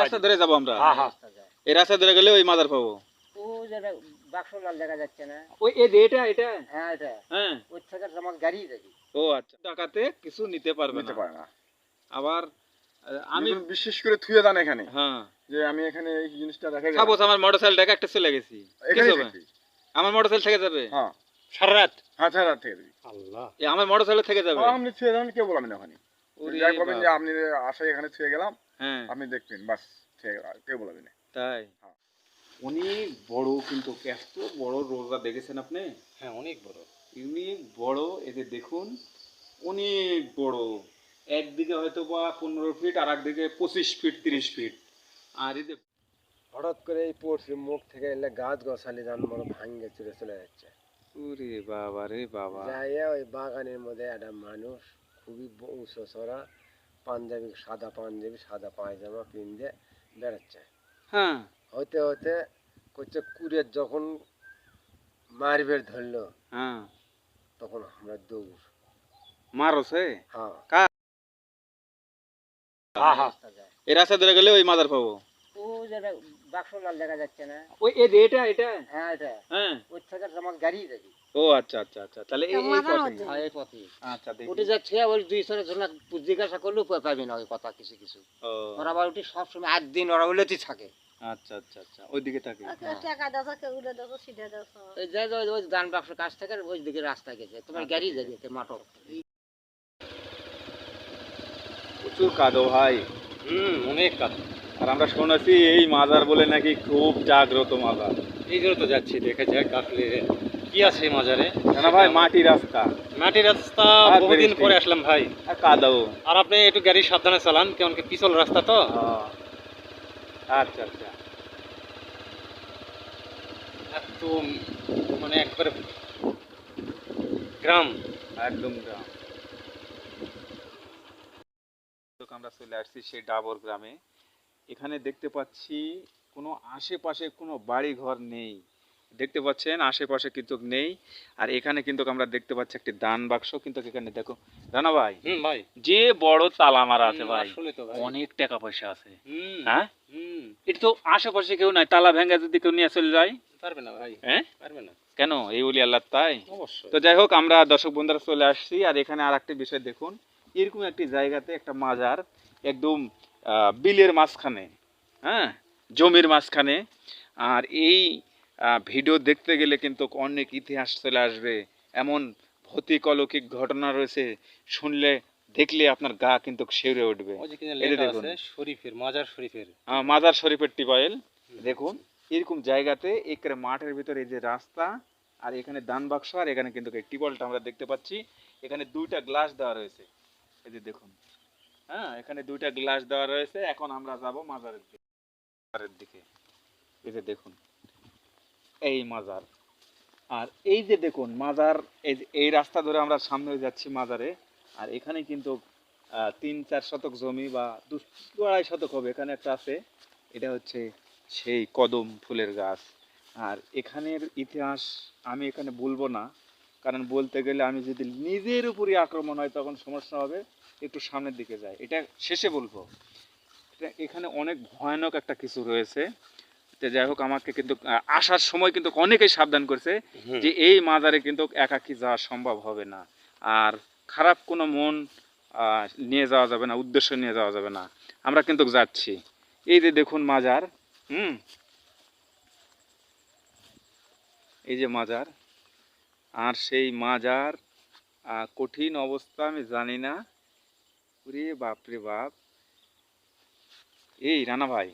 রাস্তা ধরে যাব আমরা। হ্যাঁ হ্যাঁ। এই রাস্তা ধরে গেলে ওই মাজার পাবো। ও যেটা বাক্স লাল দেখা যাচ্ছে না। ওই এই যে এটা এটা? হ্যাঁ এটা। হ্যাঁ। ওর থেকে তোমার গাড়ি যাবি ও আচ্ছা। টাকাতে কিছু নিতে পারবে নিতে পারে না। আবার আমি আমি বিশেষ করে থুয়ে যান এখানে। হ্যাঁ। যে আমি এখানে এই জিনিসটা রেখে গেলাম। সাপোজ আমার মোটরসাইকেলটাকে একটা চলে গেছি। আমার মোটরসাইকেল থেকে যাবে? হ্যাঁ। সারা রাত? হ্যাঁ থেকে আল্লাহ। আমার মোটরসাইকেল থেকে যাবে? আপনি থুয়ে বলবেন না ওখানে। আপনি আশায় এখানে থুয়ে গেলাম। আপনি দেখবেন বাস কেউ বলবেন না। তাই? হ্যাঁ। অনেক বড় কিন্তু এত বড় রোজা দেখেছেন আপনি? হ্যাঁ অনেক বড়। অনেক বড় এদের দেখুন অনেক বড়। একদিকে হয়তো বা পনেরো ফিট আর একদিকে পঁচিশ ফিট তিরিশ ফিট আর এদের হঠাৎ করে এই পড়ছে মুখ থেকে এলে গাছ গছালি যান বড় ভাঙ্গে চুরে চলে যাচ্ছে। ওরে বাবা রে বাবা। যাইয়া ওই বাগানের মধ্যে একটা মানুষ খুবই উঁচু চড়া পাঞ্জাবি সাদা পাঞ্জাবি সাদা পায়জামা পিনতে বেড়াচ্ছে। হ্যাঁ। হতে হতে করছে কুড়ের যখন মারবের ধরলো হ্যাঁ। তখন আমরা দৌড়। মারছে? হ্যাঁ। রাস্তা এই রাস্তা ধরে গেলে ওই মাদার পাবো? ও যেটা বাক্স লাল দেখা যাচ্ছে না। ওই এই এটা এটা? হ্যাঁ এটা। হ্যাঁ। ওর থেকে তোমার গাড়ি যাবি ও আচ্ছা আচ্ছা আচ্ছা। তাহলে এই এই পথে। হ্যাঁ এই পথে আচ্ছা দেখি। ওটি যাচ্ছে ওই দুই সরে জন্য জিজ্ঞাসা করলেও পা- পাবি না ওই কথা কিছু কিছু। ওরা আবার ওটি সবসময় আট দিন ওরা ওলেতেই থাকে। আচ্ছা আচ্ছা আচ্ছা ওইদিকে থাকে। টাকা দাও কেউ দাও সিধে দাও ওই যে যে ওই- ওই বাক্স কাছ থেকে ওই দিকে রাস্তা গেছে। তোমার গাড়ি যাবে মাটক প্রচুর কাদো ভাই। হুম অনেক কাজ আর আমরা শুনেছি এই মাজার বলে নাকি খুব জাগ্রত মাজার। এই জন্য তো যাচ্ছি দেখে যাক আসলে। কি আছে এই মাজারে? না ভাই মাটি রাস্তা। মাটির রাস্তা বহুদিন পরে আসলাম ভাই। আর কাদো। আর আপনি একটু গাড়ি সাবধানে চালান কেমন কি পিছল রাস্তা তো? আচ্ছা আচ্ছা। এত মানে একবারে গ্রাম। একদম গ্রাম। আমরা চলে আসছি সেই ডাবর গ্রামে। এখানে দেখতে পাচ্ছি কোনো আশেপাশে কোনো বাড়ি ঘর নেই। দেখতে পাচ্ছেন আশেপাশে কিন্তু নেই। আর এখানে কিন্তু আমরা দেখতে পাচ্ছি একটি দান বাক্স। কিন্তু এখানে দেখো রানা ভাই ভাই। যে বড় তালা মারা আছে ভাই অনেক টাকা পয়সা আছে। হ্যাঁ? এটা তো আশেপাশে কেউ নাই তালা ভেঙে যদি কেউ নিয়ে চলে যায়? পারবে না ভাই। হ্যাঁ? পারবে না। কেন? এই বলি আল্লাহ তাই? তো যাই হোক আমরা দর্শক বন্ধুরা চলে আসছি। আর এখানে আর একটা বিষয় দেখুন এরকম একটি জায়গাতে একটা মাজার একদম বিলের মাঝখানে হ্যাঁ? জমির মাঝখানে। আর এই ভিডিও দেখতে গেলে কিন্তু অনেক ইতিহাস চলে আসবে। এমন ভৌতিক অলৌকিক ঘটনা রয়েছে শুনলে দেখলে আপনার গা কিন্তু শিউরে উঠবে। দেখুন। শরীফের মাজার শরীফের। মাজার শরীফের টিপাইল। দেখুন এরকম জায়গাতে একেবারে মাঠের ভিতরে এই যে রাস্তা আর এখানে দান বাক্স আর এখানে কিন্তু টিবলটা আমরা দেখতে পাচ্ছি। এখানে দুইটা গ্লাস দেওয়া রয়েছে। এই যে দেখুন। হ্যাঁ এখানে দুইটা গ্লাস দেওয়া রয়েছে, এখন আমরা যাব মাজারের দিকে। মাজারের দিকে। এই যে দেখুন, এই মাজার। আর এই যে দেখুন, মাজার, এই রাস্তা ধরে আমরা সামনে যাচ্ছি মাজারে, আর এখানে কিন্তু তিন, চার শতক জমি বা দু আড়াই শতক হবে, এখানে একটা আছে। এটা হচ্ছে সেই কদম ফুলের গাছ। আর এখানের ইতিহাস আমি এখানে বলব না, কারণ বলতে গেলে আমি যদি নিজের উপরই আক্রমণ হয়, তখন সমস্যা হবে। একটু সামনের দিকে যাই এটা শেষে বলব। এটা এখানে অনেক ভয়ানক একটা কিছু রয়েছে। তো যাই হোক আমাকে কিন্তু আসার সময় কিন্তু অনেকেই সাবধান করছে যে এই মাজারে কিন্তু একাকি যাওয়া সম্ভব হবে না। আর খারাপ কোনো মন নিয়ে যাওয়া যাবে না উদ্দেশ্য নিয়ে যাওয়া যাবে না। আমরা কিন্তু যাচ্ছি। এই যে দেখুন মাজার হুম? এই যে মাজার আর সেই মাজার আহ, কঠিন অবস্থা আমি জানি না। ওরে বাপরে বাপ। এই রানা ভাই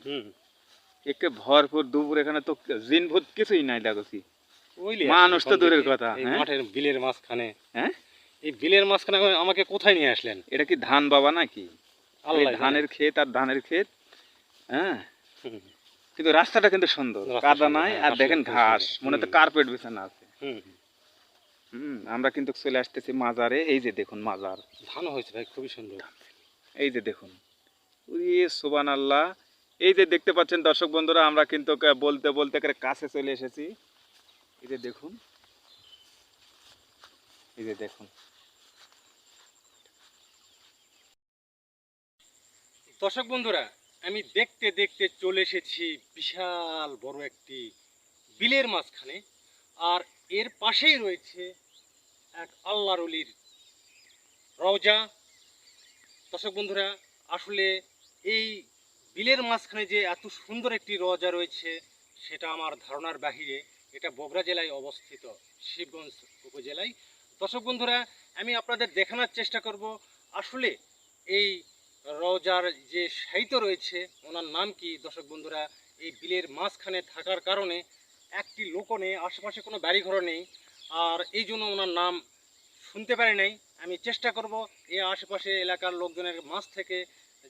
একে ভরপুর দুপুর এখানে তো জিন ভূত কিছুই নাই দেখছি মানুষ তো দূরের কথা, হ্যাঁ? মাঠের বিলের মাঝখানে। হ্যাঁ? এই বিলের মাঝখানে আমাকে কোথায় নিয়ে আসলেন? এটা কি ধান বাবা নাকি? ধানের ক্ষেত আর ধানের ক্ষেত হ্যাঁ? কিন্তু রাস্তাটা কিন্তু সুন্দর কাদা নাই হ্যাঁ, আর দেখেন ঘাস মনে তো কার্পেট বিছানা আছে। হুম। আমরা কিন্তু চলে আসতেছি মাজারে এই যে দেখুন মাজার। ধান হয়েছে ভাই খুবই সুন্দর। এই যে দেখুন। সুবান আল্লাহ এই যে দেখতে পাচ্ছেন দর্শক বন্ধুরা, আমরা কিন্তু বলতে বলতে করে কাছে চলে এসেছি। এই যে দেখুন। এই যে দেখুন। দর্শক বন্ধুরা, আমি দেখতে দেখতে চলে এসেছি বিশাল বড় একটি বিলের মাঝখানে। আর এর পাশেই রয়েছে এক আল্লাহর অলির রওজা। দর্শক বন্ধুরা, আসলে এই বিলের মাঝখানে যে এত সুন্দর একটি রজা রয়েছে, সেটা আমার ধারণার বাহিরে এটা বগুড়া জেলায় অবস্থিত, শিবগঞ্জ উপজেলায়। দর্শক বন্ধুরা, আমি আপনাদের দেখানোর চেষ্টা করব, আসলে এই রজার যে সাহিত্য রয়েছে, ওনার নাম কি? দর্শক বন্ধুরা, এই বিলের মাঝখানে থাকার কারণে একটি লোকও নেই, আশেপাশে কোনো বাড়িঘরও নেই, আর এই জন্য ওনার নাম শুনতে পারি নাই। আমি চেষ্টা করব এই আশেপাশে এলাকার লোকজনের মাঝ থেকে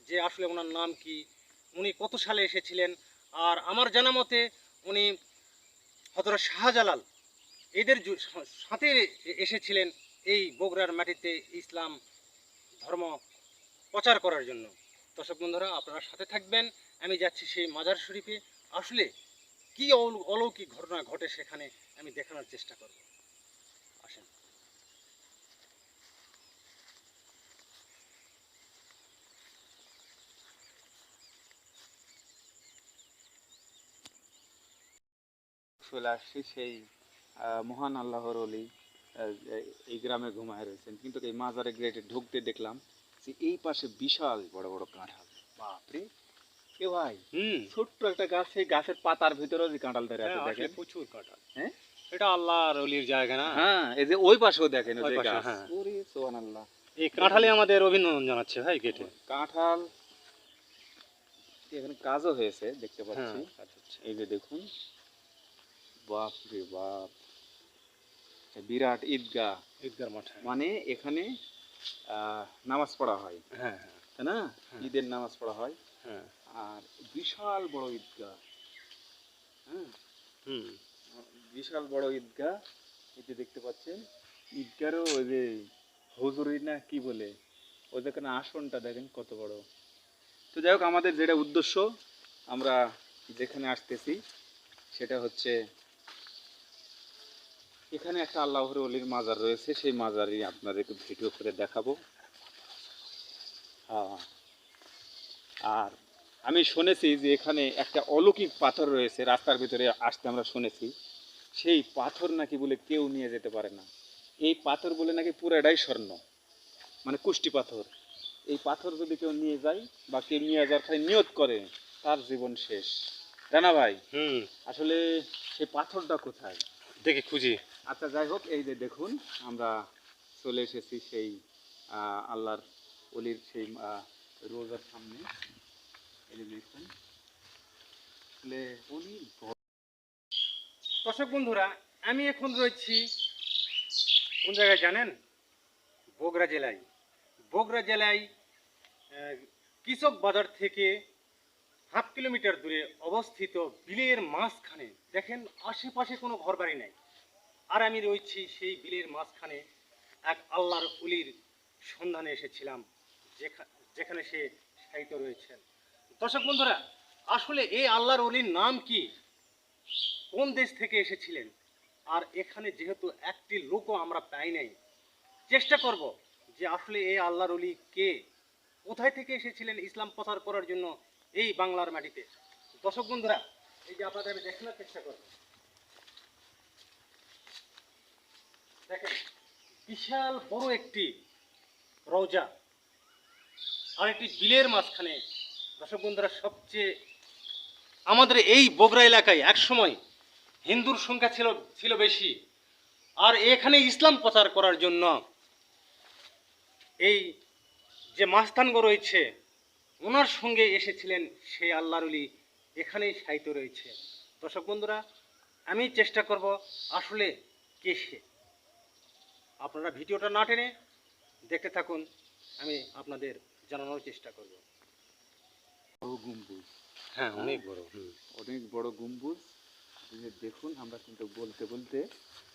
যে আসলে ওনার নাম কি, উনি কত সালে এসেছিলেন, আর আমার জানা মতে উনি হজরত শাহজালাল এদের সাথে এসেছিলেন এই বগুড়ার মাটিতে ইসলাম ধর্ম প্রচার করার জন্য। দর্শক বন্ধুরা, আপনারা সাথে থাকবেন। আমি যাচ্ছি সেই মাজার শরীফে। আসলে কি অল- অলৌকিক ঘটনা ঘটে সেখানে আমি দেখানোর চেষ্টা করব। চলে আসছি সেই মহান আল্লাহর অলি এই গ্রামে ঘুমায় রয়েছেন। কিন্তু এই মাজারে গ্রেটে ঢুকতে দেখলাম যে এই পাশে বিশাল বড় বড় কাঁঠাল। বাপরে এ ভাই হুম। ছোট্ট একটা গাছ সেই গাছের পাতার ভিতরেও যে কাঁঠাল ধরে আছে হ্যাঁ, দেখেন। প্রচুর কাঁঠাল। হ্যাঁ? এটা আল্লাহর অলির জায়গা না? হ্যাঁ এই যে ওই পাশেও দেখেন ওই গাছ। হ্যাঁ। ওরে সুবহানাল্লাহ। এই কাঁঠালে আমাদের অভিনন্দন জানাচ্ছে ভাই কেটে কাঁঠাল এখানে কাজও হয়েছে দেখতে হ্যাঁ পাচ্ছি আচ্ছা এই যে দেখুন বাপ। রে বাপ বিরাট ঈদগাহ। মাঠে। মানে এখানে নামাজ পড়া হয়। হ্যাঁ হ্যাঁ। তাই না? হ্যাঁ। ঈদের নামাজ পড়া হয়। হ্যাঁ। আর বিশাল বড় ঈদগাহ। হ্যাঁ? হুম। বিশাল বড় ঈদগাহ। এই যে দেখতে পাচ্ছেন ঈদগারও ওই যে হুজুরি না কি বলে? ওই যেখানে আসনটা দেখেন কত বড়। তো যাই হোক আমাদের যেটা উদ্দেশ্য আমরা যেখানে আসতেছি সেটা হচ্ছে এখানে একটা আল্লাহর অলির মাজার রয়েছে সেই মাজারই আপনাদেরকে ভিডিও করে দেখাবো। হ্যাঁ। আর আমি শুনেছি যে এখানে একটা অলৌকিক পাথর রয়েছে রাস্তার ভিতরে আসতে আমরা শুনেছি। সেই পাথর নাকি বলে কেউ নিয়ে যেতে পারে না। এই পাথর বলে নাকি পুরোটাই স্বর্ণ মানে কুষ্টি পাথর। এই পাথর যদি কেউ নিয়ে যায় বা কেউ নিয়ে যাওয়ার খালি নিয়ত করে তার জীবন শেষ। জানা ভাই হুম। আসলে সেই পাথরটা কোথায়? দেখি খুঁজি। আচ্ছা যাই হোক, এই যে দেখুন, আমরা চলে এসেছি সেই আল্লাহর অলির সেই রোজার সামনে। এই যে দেখুন দর্শক বন্ধুরা, আমি এখন রয়েছি কোন জায়গায় জানেন? বগুড়া জেলায়। বগুড়া জেলায় কৃষক বাজার থেকে হাফ কিলোমিটার দূরে অবস্থিত বিলের মাঝখানে। দেখেন, আশেপাশে কোনো ঘরবাড়ি নাই। আর আমি রয়েছি সেই বিলের মাঝখানে এক আল্লাহর উলির সন্ধানে এসেছিলাম, যেখা- যেখানে সে সাহিত্য রয়েছেন। দর্শক বন্ধুরা, আসলে এই আল্লাহর অলির নাম কি? কোন দেশ থেকে এসেছিলেন? আর এখানে যেহেতু একটি লোকও আমরা পাই নাই, চেষ্টা করব যে আসলে এই আল্লাহর অলি কে? কোথায় থেকে এসেছিলেন ইসলাম প্রচার করার জন্য এই বাংলার মাটিতে? দর্শক বন্ধুরা, এই যে আপনাদের আমি দেখানোর চেষ্টা করব। দেখেন, বিশাল বড় একটি রওজা আর একটি বিলের মাঝখানে, দর্শক বন্ধুরা, সবচেয়ে আমাদের এই বগরা এলাকায় একসময় হিন্দুর সংখ্যা ছিল ছিল বেশি। আর এখানে ইসলাম প্রচার করার জন্য এই যে মাস্তানগ রয়েছে, ওনার সঙ্গে এসেছিলেন সেই আল্লাহরুলি এখানেই সাহিত্য রয়েছে। দর্শক বন্ধুরা, আমি চেষ্টা করব আসলে কে সে। আপনারা ভিডিওটা না টেনে দেখতে থাকুন আমি আপনাদের জানানোর চেষ্টা করব। গম্বুজ। হ্যাঁ অনেক বড়। অনেক বড় গম্বুজ। দেখুন আমরা কিন্তু বলতে বলতে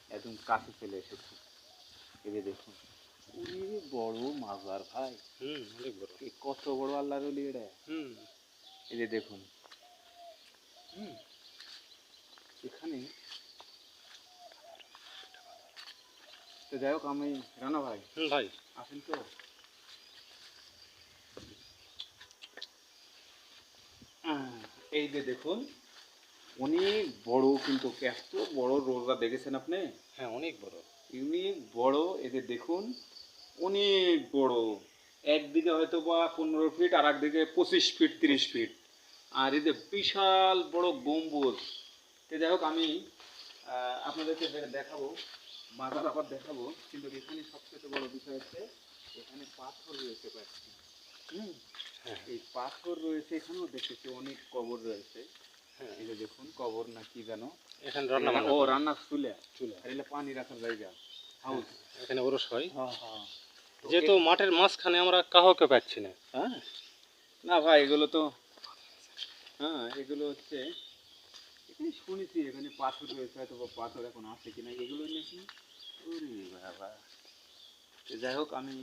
একদম কাছে চলে এসেছি। এদের দেখুন বড় মাজার ভাই। হুম অনেক বড়। কত বড় আল্লাহর অলি এটা হুম। এই যে দেখুন। হুম। এখানে তো যাই হোক আমি রানা ভাই। ভাই। আসেন তো। এই যে দেখুন অনেক বড় কিন্তু এত বড় রোজা দেখেছেন আপনি? হ্যাঁ অনেক বড়। অনেক বড় এই যে দেখুন অনেক বড়। একদিকে হয়তো বা পনেরো ফিট আর একদিকে পঁচিশ ফিট তিরিশ ফিট আর এই যে বিশাল বড় গম্বুজ। তো যাই হোক আমি আপনাদেরকে দেখাবো মাজার আবার দেখাবো কিন্তু এখানে সবচেয়ে বড় বিষয় হচ্ছে এখানে পাথর রয়েছে কয়েকটি। হুম? এই পাথর রয়েছে এখানেও দেখতেছি অনেক কবর রয়েছে। হ্যাঁ। এই যে দেখুন কবর না কি জানো? এখানে রান্না ও করে। রান্নার চুলে। চুলা। এগুলো পানি রাখার জায়গা। হাউস। এখানে ওরস হয়। হ্যাঁ হ্যাঁ। যেহেতু মাঠের মাঝখানে আমরা কাহকে পাচ্ছি না। হ্যাঁ? না ভাই এগুলো তো হ্যাঁ এগুলো হচ্ছে শুনেছি এখানে পাথর রয়েছে হয়তো বা পাথর এখন আছে কিনা এগুলো নাকি? ওরে বাবা। যাই হোক আমি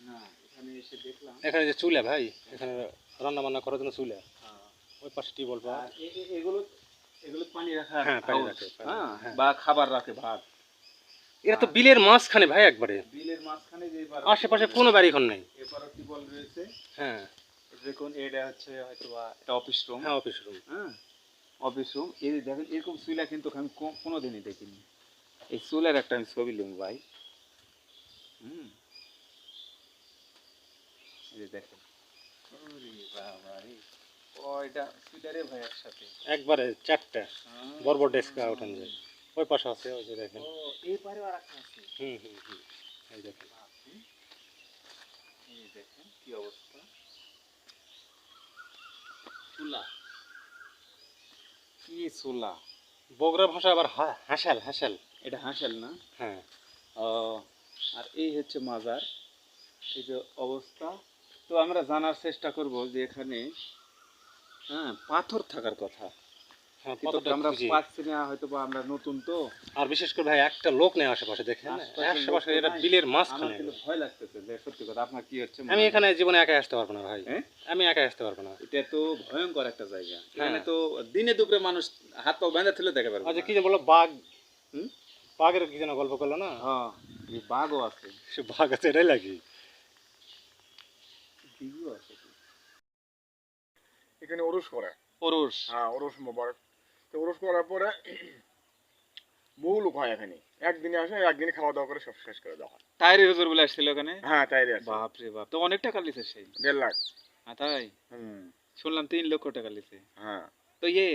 না এখানে এসে দেখলাম। এখানে যে চুলা ভাই এখানে রান্না বান্না করার জন্য চুলা। হ্যাঁ, ওই পাশে টিউবওয়েল পাওয়া। এগুলো এগুলো পানি রাখা হ্যাঁ, পানি রাখে, হ্যাঁ হ্যাঁ। বা খাবার রাখে ভাত। এরা তো বিলের মাঝখানে ভাই একবারে। বিলের মাঝখানে যে আশেপাশে কোনো বাড়ি ঘর নেই। এপারও টিউবওয়েল রয়েছে। হ্যাঁ। দেখুন এটা হচ্ছে হয়তো বা এটা অফিস রুম হ্যাঁ অফিস রুম হ্যাঁ। অফিস রুম এই দেখেন এরকম চুলা কিন্তু আমি কো- কোনোদিনই দেখিনি। এই চুলার একটা আমি ছবি লিখব ভাই। হুম। এই দেখেন। একবারে চারটা হ্যাঁ। বড় ডেস্ক উঠান যায়। ওই পাশে আছে ওই যে দেখেন। হুম হুম হুম। এই দেখেন। বাপরে। এই দেখেন কি অবস্থা। চুলা। কি চুলা বগুড়া ভাষা আবার হা- হাসাল হাসাল। এটা হাসাল না? হ্যাঁ। আর এই হচ্ছে মাজার। এই যে অবস্থা। তো আমরা জানার চেষ্টা করব যে এখানে হ্যাঁ পাথর থাকার কথা। কিন্তু আমরা পাচ্ছি না হয়তো বা আমরা নতুন তো। আর বিশেষ করে ভাই একটা লোক নেই আশেপাশে দেখেন আশেপাশে এটা বিলের মাঝখানে। কিন্তু ভয় লাগতেছে যে সত্যি কথা আপনার কি হচ্ছে আমি এখানে জীবনে একা আসতে পারব না ভাই। হ্যাঁ? আমি একা আসতে পারব না। এটা তো ভয়ঙ্কর একটা জায়গা। হ্যাঁ। এখানে তো দিনে দুপুরে মানুষ হাত পা বেঁধে তুলে দেখে পারবে আচ্ছা কি যে বলো বাঘ? হুম? বাঘের কি যেন গল্প করল না? হ্যাঁ এই বাঘও আছে। সে বাঘ আছে এটাই লাগি। এখানে ওরস করে পরশ হ্যাঁ ওরস মোবারক। তো ওরস করার পরে বহু লোক হয় এখানে। একদিনে আসে একদিনে খাওয়া দাওয়া করে সব শেষ করে দেওয়া হয়। তাইরি হুজুর বলে আসছিল ওখানে? হ্যাঁ আছে বাপ রে বাপ। তো অনেক টাকা লিছে সেই? দেড় লাখ। হ্যাঁ তাই? হুম। শুনলাম তিন লক্ষ টাকা লিছে। হ্যাঁ। তো ইয়ে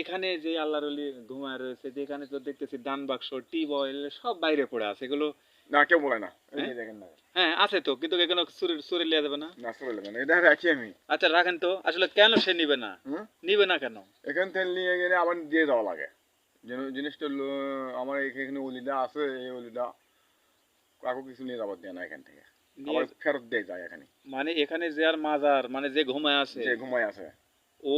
এখানে যে আল্লাহর ঘুমায় রয়েছে যেখানে তো দেখতেছি দান বাক্স টিউব অয়েল সব বাইরে পড়ে আছে। এগুলো না কেউ বলে না এই হ্যাঁ? দেখেন না। হ্যাঁ আছে তো কিন্তু এখানে চুরি চুরি লিয়া যাবে না। না চলে যাবে না এটা রাখি আমি। আচ্ছা রাখেন তো আসলে কেন সে নিবে না? নিবে না কেন? এখান থেকে নিয়ে গেলে আবার দিয়ে যাওয়া লাগে। জিনিসটা আমার এখানে অলিটা আছে এই অলিটা কাকু কিছু নিয়ে যাবার দেয় না এখান থেকে। আবার ফেরত দিয়ে যায় এখানে। মানে এখানে যে আর মাজার মানে যে ঘুমায় আছে যে ঘুমায় আছে। ও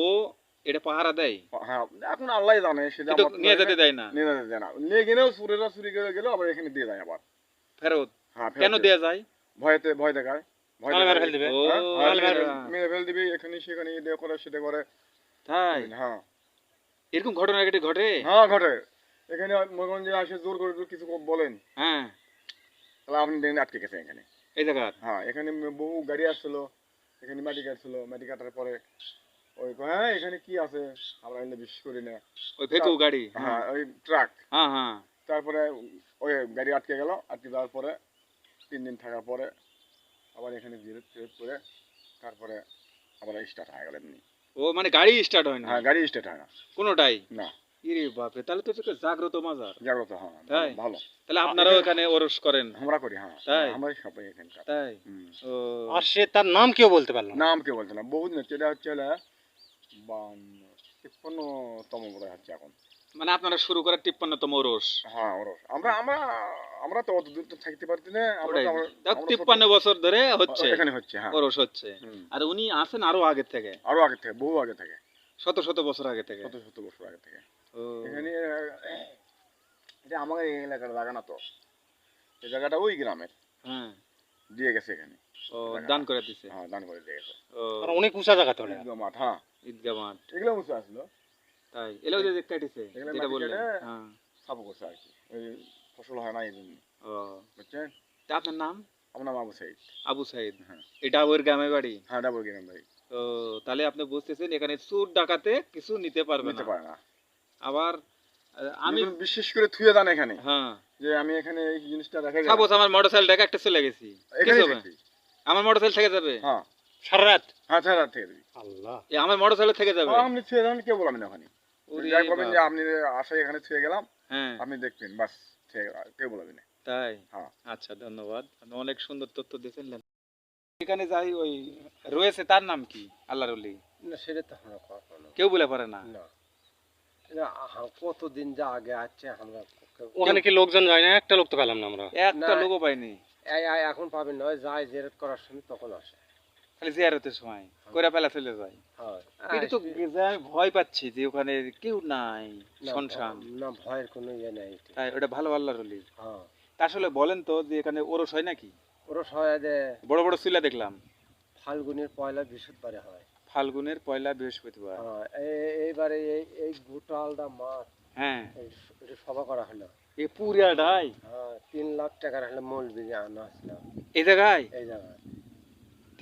এটা পাহারা দেয়? হ্যাঁ এখন আল্লাহ জানে সেটা নিয়ে যেতে দেয় না। নিয়ে যেতে দেয় না। নিয়ে গেলেও চুরেরা চুরি করে গেলেও আবার এখানে দিয়ে যায় আবার। ফেরত। হ্যাঁ কেন দেয়া যায়? ভয়তে ভয় দেখায়। ভয় তাহলে মেরে দেখায়। ফেল দিবে। ও হ্যাঁ, হ্যাঁ, তাহলে মেরে-। ফেল দিবি এখানে সেখানে এটা করে সেটা করে। তাই? হ্যাঁ। এরকম ঘটনা কেটে ঘটে? হ্যাঁ ঘটে। এখানে মগঞ্জে আসে জোর করে কিছু বলেন। হ্যাঁ। তাহলে আপনি দেখেন আটকে গেছে এখানে। এই হ্যাঁ এখানে বহু গাড়ি আসছিল। এখানে মাটি কাটছিল মাটি কাটার পরে ওই হ্যাঁ এখানে কি আছে? আমরা বিশ্বাস করি না। ওই ফেকু গাড়ি হ্যাঁ ওই ট্রাক হ্যাঁ হ্যাঁ। তারপরে ওই গাড়ি আটকে গেল আটকে যাওয়ার পরে তিন দিন থাকার পরে আবার এখানে জিরত ফিরত করে তারপরে আবার স্টার্ট হয়ে গেল এমনি। ও মানে গাড়ি স্টার্ট হয় না হ্যাঁ গাড়ি স্টার্ট হয় না। কোনোটাই? না। ইরে বাপরে তাহলে তো এটা জাগ্রত মাজার। জাগ্রত হ্যাঁ তাই? ভালো। তাহলে আপনারাও এখানে ওরস করেন। আমরা করি হ্যাঁ তাই? আমরাই সবাই এখানকার। তাই? ও। আর সে তার নাম কেউ বলতে পারল নাম কেউ বলছে না। বহুত নৃত্য এটা হচ্ছে হলো বান্ন তিপ্পান্নতম বোধ হচ্ছে এখন। মানে আপনারা শুরু করার তিপ্পান্নতম ওরস। হ্যাঁ ওরস। আমরা আমরা আমরা তো অত দূর তো থাকতে পারছি না তিপ্পান্ন বছর ধরে হচ্ছে। এখানে হচ্ছে হ্যাঁ। ওরস হচ্ছে। আর উনি আছেন আরও আগে থেকে। আরও আগে থেকে বহু আগে থেকে। শত শত বছর আগে থেকে। শত শত বছর আগে থেকে। এখানে এটা আমাদের এই এলাকার জায়গা না তো। এই জায়গাটা ওই গ্রামের। হ্যাঁ। দিয়ে গেছে এখানে। ও দান করে দিছে। হ্যাঁ দান করে দিয়ে গেছে। ও। অনেক উঁচা জায়গা তো এটা। ঈদগাহ মাঠ হ্যাঁ। ঈদগাহ মাঠ। এগুলো উঁচু আসলো তাই এলাও যে কাটিছে যেটা বললেন হ্যাঁ। সাপো করছে আর কি ওই ফসল হয় না এই জন্য। ও। বুঝছেন? তা আপনার নাম? আমার নাম আবু সাইদ। আবু সাইদ। হ্যাঁ। এটা ওর গ্রামের বাড়ি? হ্যাঁ ডাবল গ্রাম ভাই ও তো তাহলে আপনি বুঝতেছেন এখানে চোর ডাকাতে কিছু নিতে পারবে নিতে পারে না। আবার আমি আমি বিশেষ করে থুয়ে দেন এখানে। হ্যাঁ। যে আমি এখানে এই জিনিসটা রেখে গেলাম। সাপোজ আমার মোটরসাইকেলটাকে একটা চলে গেছি? আমার মোটরসাইকেল থেকে যাবে? হ্যাঁ। সারা রাত? হ্যাঁ ছাড়া রাত থেকে আল্লাহ। এ, আমার মোটরসাইকেল থেকে যাবে? আপনি থুয়ে দেন কেউ বলবেন না ওখানে। ওরে যাই বলবেন যে আপনি আসে এখানে থুয়ে গেলাম হ্যাঁ। আপনি দেখবেন বাস কেউ বলবেন তাই? হ্যাঁ। আচ্ছা ধন্যবাদ। আপনি অনেক সুন্দর তথ্য দিয়েছেন এখানে যাই ওই রয়েছে তার নাম কি আল্লাহর অলি না সেটা তো আমরা কখনো কেউ বলে পারে না? কতদিন যা আগে আছে আমরা ওখানে কি লোকজন যায় না? একটা লোক তো পেলাম না আমরা। একটা। লোকও পাইনি। এখন পাবেন নয় যায় জেরত করার সময় তখন আসে। খালি জিয়ারতের সময় করে পেলা চলে যায়। হয়। এটা তো। আমি ভয় পাচ্ছি যে ওখানে কেউ নাই শুনশান। না ভয়ের কোনো ইয়ে নেই। তাই ওটা ভালো আল্লাহর অলি হ্যাঁ। তা আসলে বলেন তো যে এখানে ওরস হয় নাকি? ওরা সবাই দে বড় বড় শিলা দেখলাম। ফাল্গুনের পয়লা বৃহস্পতিবারে হয়। ফাল্গুনের পয়লা বৃহস্পতিবার। হ্যাঁ এই- এইবারে এই এই গোটালটা মাছ হ্যাঁ। এটা সভা করা হলো। এই পুরিয়াটাই হ্যাঁ তিন লাখ টাকার হলে মৌলবি আনা আসলাম। এই জায়গায়? এই জায়গায়।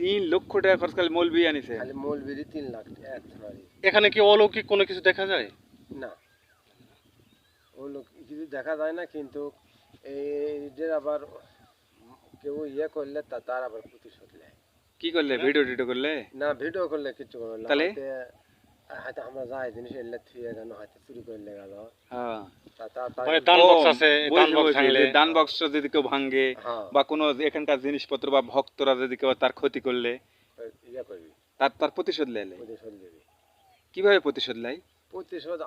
তিন লক্ষ টাকা খরচ করে মলবি আনিছে খালি মৌলবিরই তিন লাখ এক সোনারি এখানে কি অলৌকিক কোনো কিছু দেখা যায়? না। ওগুলো কিছু দেখা যায় না কিন্তু এইদের আবার কেউ ইয়ে করলে তা তার আবার প্রতিশোধ নেয়। কি করলে? ভিডিও টিডিও করলে? না ভিডিও করলে কিছু করবে না। তাহলে? হয়তো- হয়তো আমরা যাই জিনিস এলে থুয়ে গেল হয়তো চুরি করলে গেল তা তা- তা- মানে দান বক্স আছে দান বক্স ভাঙলে যে দান বক্স যদি কেউ ভাঙ্গে বা কোনো এখানকার জিনিসপত্র বা ভক্তরা যদি কেউ তার ক্ষতি করলে তার তার প্রতিশোধ লেলে কীভাবে প্রতিশোধ লাই প্রতিশোধ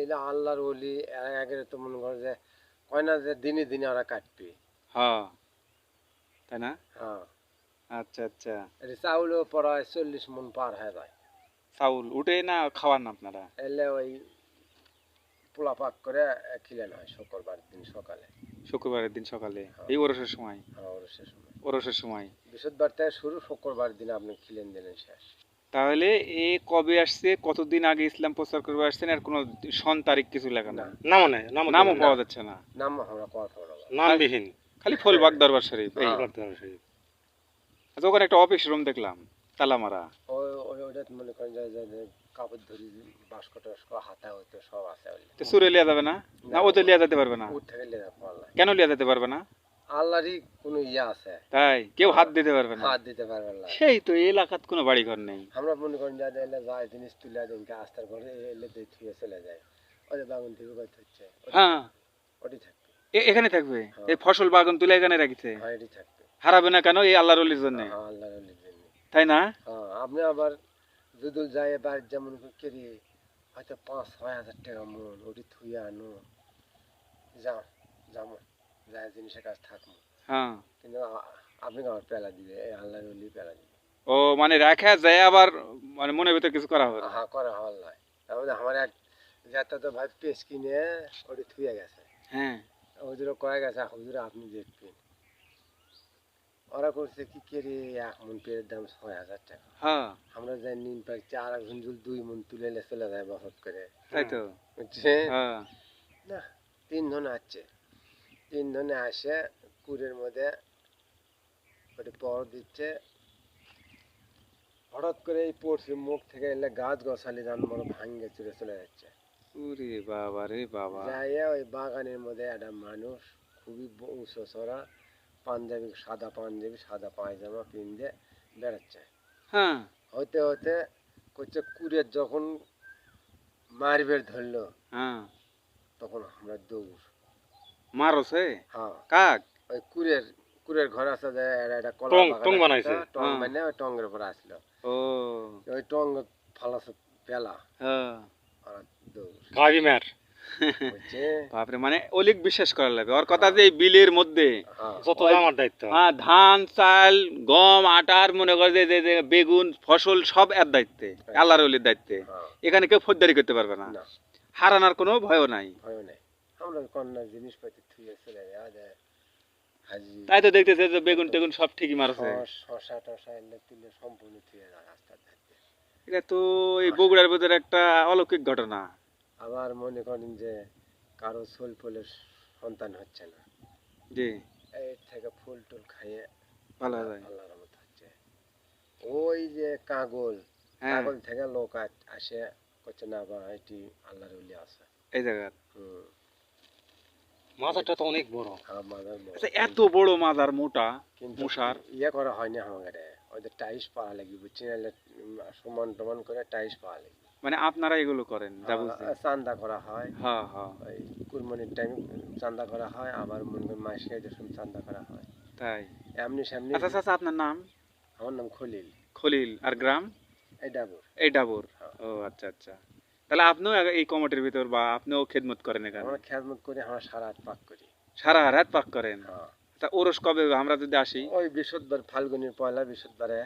এটা আল্লাহর ওলি একের তো মনে করে যে কয় না যে দিনে দিনে ওরা কাটবে হ্যাঁ তাই না হ্যাঁ আচ্ছা আচ্ছা চাউলও প্রায় চল্লিশ মন পার হয়ে যায় চাউল উঠে না খাওয়ান আপনারা? এলে ওই পোলা পাক করে খিলেন হয় শুক্রবার দিন সকালে। শুক্রবারের দিন সকালে? এই ওরসের সময়? হ্যাঁ ওরসের সময়। ওরসের সময়? বৃহস্পতিবার থেকে শুরু শুক্রবার দিন আপনি খিলেন দিলেন শেষ। তাহলে এ কবে আসছে? কতদিন আগে ইসলাম প্রচার করবে আসছেন? আর কোনো সন তারিখ কিছু লেখা না। নামও নেই নামও। পাওয়া যাচ্ছে না। নাম আমরা নামবিহীন। খালি ফলবাগ দরবার শরীফ এই। হ্যাঁ। দরবার শরীফ। আচ্ছা, ওখানে একটা অফিস রুম দেখলাম। তালামারা ওই ওই মনে করেন যে যে- যে কাপড় ধরি বাস্ক টাস্ক হাতা হইতো সব আছে তো সুরে লিয়া যাবে না? না ওদের লিয়া যেতে পারবে না? উঠ থেকে লেদা পাল্লা কেন লিয়া যেতে পারবে না? আল্লাহরই কোনো ইয়ে আছে। তাই কেউ হাত দিতে পারবে না। হাত দিতে পারবেন না। সেই তো এলাকাত কোনো বাড়ি ঘর নেই। আমরা মনে করেন যে এলে যায় জিনিস তুলে দিনকে আস্তার ঘরে এলে দিয়ে চলে যায়। থেকে হচ্ছে। হ্যাঁ। ওটি থাকবে। এখানে থাকবে? এই ফসল বাগান তুলে এখানে রাখিছে হ্যাঁ এটি থাকবে। হারাবে না কেন এই আল্লাহর জন্য? হ্যাঁ আল্লাহর তাই না? হ্যাঁ আপনি আবার যদি যায় এবার যেমন কেরি হয়তো পাঁচ ছয় হাজার টাকা মন ওটি থুয়ে আনো। যাও যাব যায় জিনিসের কাছে থাকব। হ্যাঁ। কিন্তু আপনি আমার পেলা দিবে এই অলি পেলা দিবে। ও মানে রাখা যায় আবার মানে মনের ভিতর কিছু করা হবে। হ্যাঁ করা হল আমার এক যাতে তো ভাই পেস কিনে ওটি থুয়ে গেছে। হ্যাঁ। হুজুরে কয়ে গেছে হুজুরে আপনি দেখবেন। ওরা করছে কি কেরে এক মন পেয়ের দাম ছয় হাজার টাকা। হ্যাঁ। আমরা যাই নিন পাচ্ছি আর এক ঝুনঝুল দুই মন তুলে এলে চলে যায় বহত করে। তাই তো। বুঝছে? হ্যাঁ। না তিন জন আসছে তিন জনে আসে কুড়ের মধ্যে ওটি পর দিচ্ছে। হঠাৎ করে এই পড়ছে মুখ থেকে এলে গাছ গছালি যান মনে ভাঙ্গে চুরে চলে যাচ্ছে। ওরে বাবা রে বাবা। যাইয়া ওই বাগানের মধ্যে একটা মানুষ খুবই উঁচু চড়া পাঞ্জাবি সাদা পাঞ্জাবি সাদা পায়জামা পিনতে বেড়াচ্ছে। হ্যাঁ। হতে হতে করছে কুড়ের যখন মারবের ধরলো হ্যাঁ। তখন আমরা দৌড়। মারছে? হ্যাঁ। কাক? ওই কুড়ের কুড়ের ঘর আছে যে একটা একটা কলা টং- বানাইছে। টং হ্যাঁ। মানে ওই টঙ্গের উপর আসলো। ও। ওই টং ফালাছে পেলা। হ্যাঁ। আর দৌড়। ম্যার বুঝছে বাপরে মানে অলিক বিশ্বাস করা লাগবে ওর কথা যে বিলের মধ্যে হ্যাঁ। যত আমার দায়িত্ব। হ্যাঁ ধান চাল গম আটার মনে করে যে- বেগুন ফসল সব এর দায়িত্বে আল্লাহর অলির দায়িত্বে। হ্যাঁ। এখানে কেউ ফৌজদারি করতে পারবে না। হারানোর কোনো ভয়ও নাই। ভয় নেই। আমরা কন্যা জিনিসপাতি থুয়ে চলে যায় তাই তো দেখতেছে যে বেগুন টেগুন সব ঠিকই মারছে। টসা এলে তুলে সম্পূর্ণ থুয়ে যায় রাস্তার এটা তো এই বগুড়ার ভিতরে একটা অলৌকিক ঘটনা। আবার মনে করেন যে কারও সোল পোলের সন্তান হচ্ছে না। জি। এর থেকে ফুল টুল খাইয়ে ভালো হয় আল্লাহর রহমত হচ্ছে। ওই যে কাগল হ্যাঁ। এখন থেকে লোক আসে করছে না বা এটি আল্লাহর উলি আছে। এই জায়গা হুম। মাজারটা তো অনেক বড়। মাদার বড়। আচ্ছা এত বড় মাজার মোটা কিন্তু মশার? ইয়ে করা হয়নি আমাদের। ওদের টাইস পাওয়া লাগবে বুঝছি নাহলে সমান টমান করে টাইস পাওয়া লাগবে। মানে আপনারা এগুলো করেন যা বুঝছি চান্দা করা হয়। হ্যাঁ হ্যাঁ। ওই কুরবানির টাইম চান্দা করা হয় আবার মনে করেন মাসে যখন চান্দা করা হয়। তাই? এমনি সামনি আচ্ছা আচ্ছা আপনার নাম? আমার নাম খলিল। খলিল আর গ্রাম? এই ডাবুর। এই ডাবুর? হ্যাঁ। ও আচ্ছা আচ্ছা। তাহলে আপনিও এই কমিটির ভিতর বা আপনিও খেদমত করেন এখানে? আমরা খেদমত করি আমরা সারা রাত পাক করি। সারা রাত পাক করেন? হ্যাঁ। আচ্ছা ওরস কবে আমরা যদি আসি। ওই বৃহস্পতিবার ফাল্গুনির পয়লা বৃহস্পতিবারে।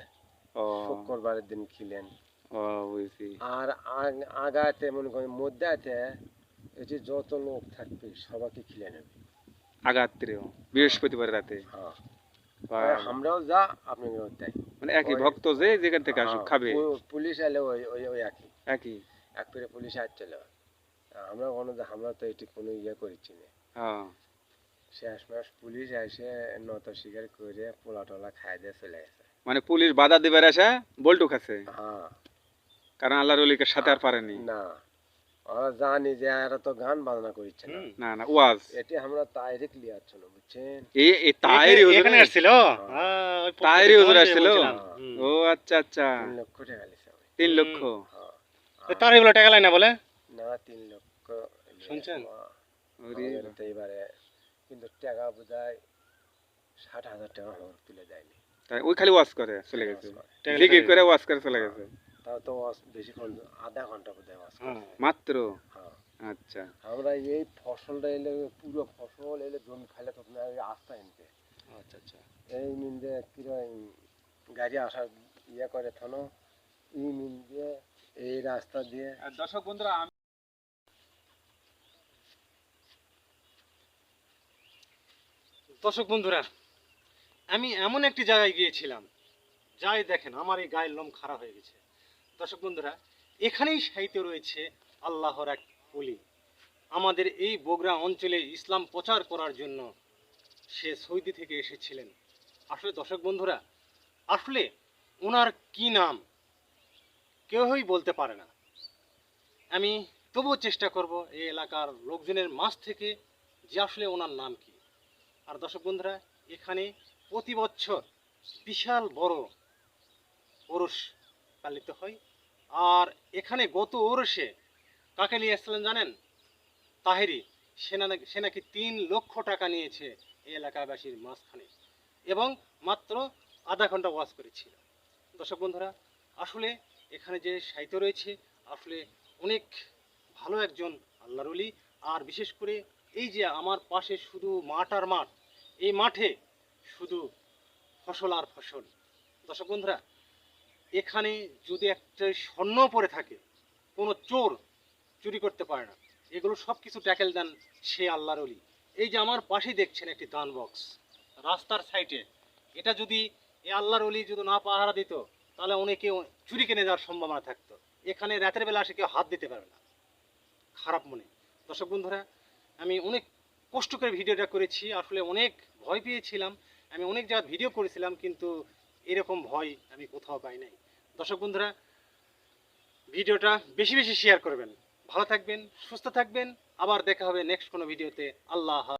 ও। শুক্রবারের দিন খিলেন। আর আগাতে মনে করেন মধ্যাতে এটি যত লোক থাকবে সবাইকে খিলে নেবে। আগাত্রেও বৃহস্পতিবার রাতে। হ্যাঁ। আমরাও যা আপনারাও তাই। মানে একই ভক্ত যে যেখান থেকে আসুক হ্যাঁ, খাবে। পুলিশ এলে ওই ওই ওই একই। একই। এক পেরে পুলিশ আসছিল আমরা কোনো আমরা তো এটি কোনো ইয়ে করছি না। হ্যাঁ। শেষ মাস পুলিশ এসে নত শিকার করে পোলা টোলা খাই দিয়ে চলে গেছে। মানে পুলিশ বাধা দিবার আসা বল্টু খাচ্ছে? হ্যাঁ। কারণ আল্লাহর অলিকে সাথে আর পারেনি না। ওরা জানি যে এরা তো গান বাজনা করছে না। না না ওয়াজ। এটি আমরা তাইরে ক্লিয়ার ছিল বুঝছেন? এ এ তাইরি এখানে- হুজুর এখানে আসছিল? হ্যাঁ, ওই তাইরি হুজুর আসছিল? ও আচ্ছা আচ্ছা। তিন লক্ষ টাকা লিছে আমি তিন লক্ষ? হ্যাঁ। তো তার এগুলো টাকা লাই না বলে? না তিন লক্ষ শুনছেন? হ্যাঁ, ওরে এবারে কিন্তু টাকা বোধহয় ষাট হাজার টাকা আমার তুলে দেয়নি। তাই ওই খালি ওয়াজ করে চলে গেছে। জিকির করে ওয়াজ করে চলে গেছে। তাও তো বেশিক্ষণ আধা ঘণ্টা বোধহয়। মাত্র? হ্যাঁ। আচ্ছা। আমরা এই ফসলটা এলে পুরো ফসল এলে জমি আস্তা এনতে। আচ্ছা আচ্ছা। এই মিন দিয়ে কিরম গাড়ি আসার ইয়ে করে থানো এই মিন দিয়ে এই রাস্তা দিয়ে। দর্শক বন্ধুরা আমি দর্শক বন্ধুরা আমি এমন একটি জায়গায় গিয়েছিলাম যাই দেখেন আমার এই গায়ের লোম খারাপ হয়ে গেছে। দর্শক বন্ধুরা, এখানেই সাহিত্য রয়েছে আল্লাহর এক অলি আমাদের এই বগুড়া অঞ্চলে ইসলাম প্রচার করার জন্য সে সৌদি থেকে এসেছিলেন। আসলে দর্শক বন্ধুরা, আসলে ওনার কি নাম কেউই বলতে পারে না। আমি তবুও চেষ্টা করব এই এলাকার লোকজনের মাঝ থেকে যে আসলে ওনার নাম কি। আর দর্শক বন্ধুরা, এখানে প্রতি বছর বিশাল বড় ওরস পালিত হয় আর এখানে গত ওরসে কাকে নিয়ে এসেছিলেন জানেন? তাহেরি। সেনা সে নাকি তিন লক্ষ টাকা নিয়েছে এই এলাকাবাসীর মাঝখানে। এবং মাত্র আধা ঘণ্টা ওয়াজ করেছিল। দর্শক বন্ধুরা, আসলে এখানে যে সাহিত্য রয়েছে, আসলে অনেক ভালো একজন আল্লাহর অলি আর বিশেষ করে এই যে আমার পাশে শুধু মাঠ আর মাঠ, এই মাঠে শুধু ফসল আর ফসল। দর্শক বন্ধুরা এখানে যদি একটা স্বর্ণ পড়ে থাকে, কোনো চোর চুরি করতে পারে না। এগুলো সব কিছু ট্যাকেল দেন সে আল্লাহর অলি এই যে আমার পাশেই দেখছেন একটি দান বক্স, রাস্তার সাইডে। এটা যদি এ আল্লাহর অলি যদি না পাহারা দিত, তাহলে অনেকে চুরি কিনে যাওয়ার সম্ভাবনা থাকতো। এখানে রাতের বেলা এসে কেউ হাত দিতে পারবে না। খারাপ মনে। দর্শক বন্ধুরা, আমি অনেক কষ্ট করে ভিডিওটা করেছি, আসলে অনেক ভয় পেয়েছিলাম। আমি অনেক জায়গায় ভিডিও করেছিলাম, কিন্তু এরকম ভয় আমি কোথাও পাই নাই। দর্শক বন্ধুরা, ভিডিওটা বেশি বেশি শেয়ার করবেন। ভালো থাকবেন, সুস্থ থাকবেন। আবার দেখা হবে নেক্সট কোনো ভিডিওতে আল্লাহ।